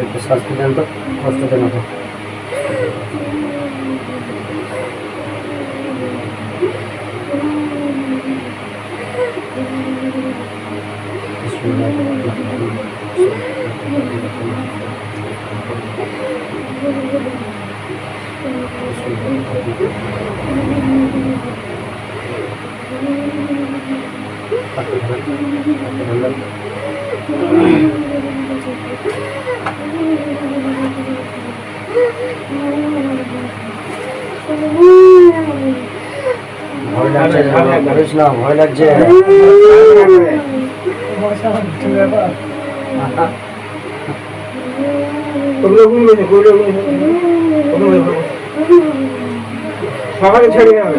একটু শাস্তি দেন তো কষ্ট দেন তো ভয় লাগছে করিস না ভয় লাগছে। সকালে ছেড়ে যাবে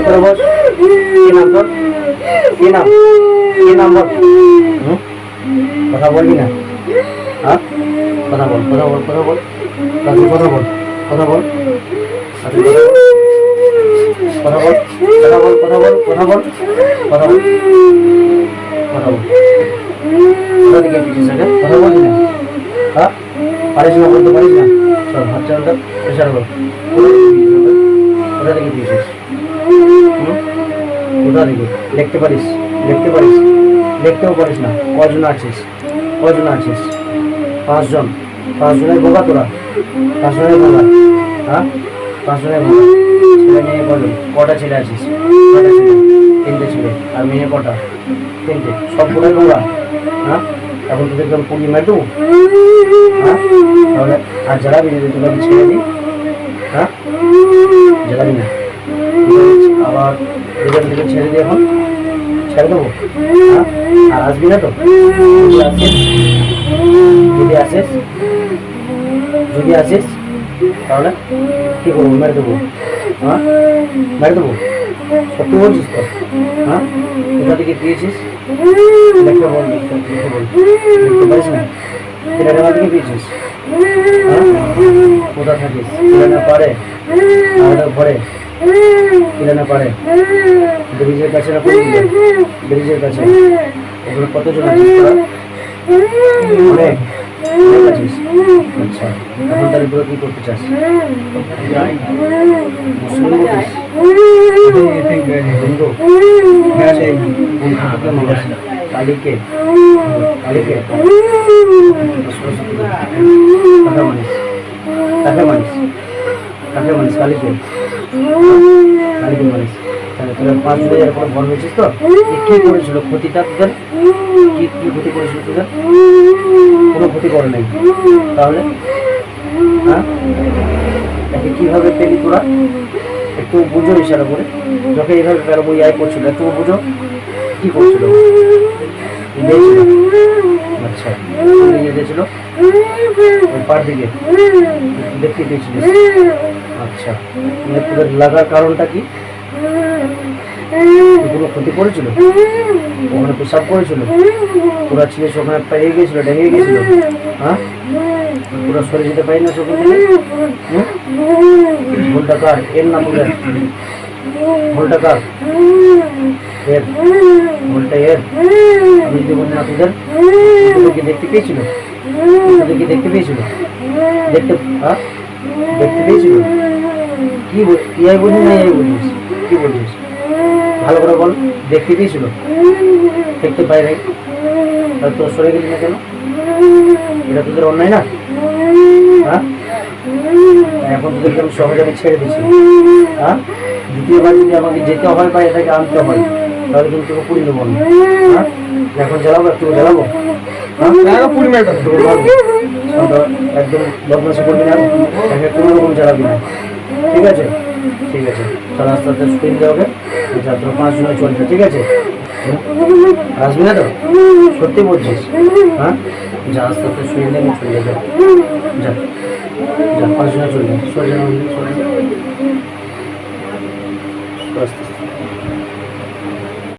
দেখো বস কি নাম তোর? নাম? কি নাম বল? কথা বলবি না? হ্যাঁ? কথা বল কথা বল কথা বল। তাড়াতাড়ি কথা বল কথা বল। কথা বল। কথা বল কথা বল কথা বল কথা বল। কথা বল। কোথা না। হ্যাঁ? পারিস না বলতে পারিস না। চল, হাত চাল তো প্রেশার কর কোথা থেকে হুম? কোথা থেকে? লিখতে পারিস লিখতে পারিস। লিখতেও পারিস না। কজন আছিস? কজন আছিস? পাঁচজন। পাঁচজনের বোকা তোরা। পাঁচজনের বোকা। হ্যাঁ? পাঁচজনের বোকা। ছেলে মেয়ে বলো কটা ছেলে আছিস? তিনটে ছেলে। আর মেয়ে কটা? তিনটে। সবগুলোই বোকা হ্যাঁ? এখন তোদের কেমন পুড়ি মেটু হ্যাঁ? তাহলে আর জ্বালাবি যদি তোকে আমি ছেড়ে দিই। হ্যাঁ? জ্বালাবি না। আবার দুজন থেকে ছেড়ে দিই এখন ছেড়ে দেবো? হ্যাঁ? আর আসবি না তো? যদি আসিস যদি আসিস, তাহলে কি করব? মেরে দেবো। হ্যাঁ? মেরে দেবো? সত্যি বলছিস তো? হ্যাঁ? কোথা থেকে পেয়েছিস? দেখতে বল দেখতে পারিস না? হ্যাঁ? কোথা থাকিস? কিরানা পারে? আমাদের ঘরে? কিরানা পারে ব্রিজের কাছে ব্রিজের কাছে ওখানে কতজন আছিস অনেক আছিস আচ্ছা এখন তাহলে তোরা কি করতে চাস হিন্দু হ্যাঁ সেই কোন ঠাকুরকে মানিস কালীকে কালীকে কাকে মানিস কাকে মানিস কাকে মানিস কালীকে তাহলে তোরা পাঁচ জনে এরকম বল হয়েছিস তো কি করেছিল ক্ষতিটা তোদের কি ক্ষতি করেছিল তোদের কোনো ক্ষতি করে নাই তাহলে হ্যাঁ কীভাবে পেলি তোরা একটু বুঝো ইশারা করে যখন এইভাবে পেল আয় করছিল একটু বুঝো কি করছিল? আচ্ছা দিকে দিয়েছিল পার দিকে? দেখতে দিয়েছিল আচ্ছা লাগার কারণটা কি? কোনো ক্ষতি করেছিল? ওখানে পেশাব করেছিল? পুরা ছিঁড়ে ওখানে পেয়ে গেছিল ডেঙে গেছিল? হ্যাঁ? পুরো সরে যেতে পারি না সকাল ভুলটা কার? এর না তোদের ভুলটা কার? এর? ভুলটা এর? যদি বলি না তোদের দেখতে পেয়েছিল? তোদেরকে দেখতে পেয়েছিল? দেখতে হ্যাঁ? দেখতে পেয়েছিল? কি আই বলিস না এই বলিস কি বলিস ভালো করে বল, দেখতে পেয়েছিল? দেখতে পাই নাই? তাহলে তোর সরে গেলি না কেন? এটা তোদের অন্যায় না? হ্যাঁ? এখন তোদেরকে আমি সহজে আমি ছেড়ে দিচ্ছি। হ্যাঁ? দ্বিতীয়বার যদি আমাকে যেতে হয় বা এটাকে আনতে হয় তাহলে কিন্তু তোকে পুড়ি দেবো না। এখন জ্বালাবো একটু জ্বালাবো। হ্যাঁ? একদম বদমাশি করবি না একে কোনো রকম জ্বালাবি না। ঠিক আছে? ঠিক আছে। চল আস্তে আস্তে স্ক্রিন দেওয়া যা তোর পাঁচ জনে চলছে ঠিক আছে? আসবি না তো? সত্যি বলছিস। হ্যাঁ? যা আস্তে আস্তে স্ক্রিন দেখে চলে যা। যা যা পাঁচ জনে চলে সরে সরে আস্তে।